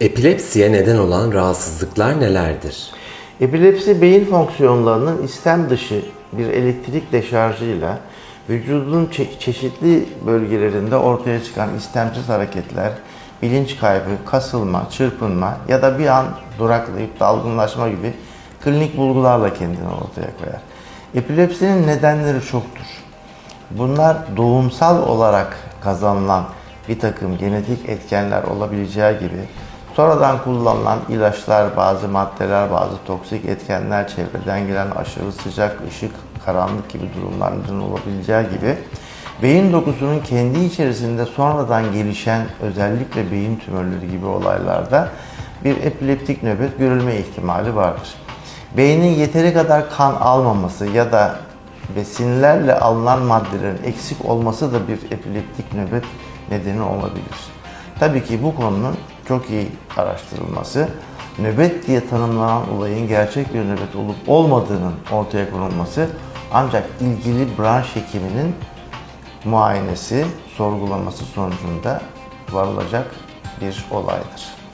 Epilepsiye neden olan rahatsızlıklar nelerdir? Epilepsi beyin fonksiyonlarının istem dışı bir elektrik deşarjıyla vücudun çe- çeşitli bölgelerinde ortaya çıkan istemsiz hareketler, bilinç kaybı, kasılma, çırpınma ya da bir an duraklayıp dalgınlaşma gibi klinik bulgularla kendini ortaya koyar. Epilepsinin nedenleri çoktur. Bunlar doğumsal olarak kazanılan bir takım genetik etkenler olabileceği gibi sonradan kullanılan ilaçlar, bazı maddeler, bazı toksik etkenler, çevreden gelen aşırı sıcak, ışık, karanlık gibi durumların olabileceği gibi beyin dokusunun kendi içerisinde sonradan gelişen özellikle beyin tümörleri gibi olaylarda bir epileptik nöbet görülme ihtimali vardır. Beynin yeteri kadar kan almaması ya da besinlerle alınan maddelerin eksik olması da bir epileptik nöbet nedeni olabilir. Tabii ki bu konunun çok iyi araştırılması, nöbet diye tanımlanan olayın gerçek bir nöbet olup olmadığının ortaya konulması ancak ilgili branş hekiminin muayenesi, sorgulaması sonucunda varılacak bir olaydır.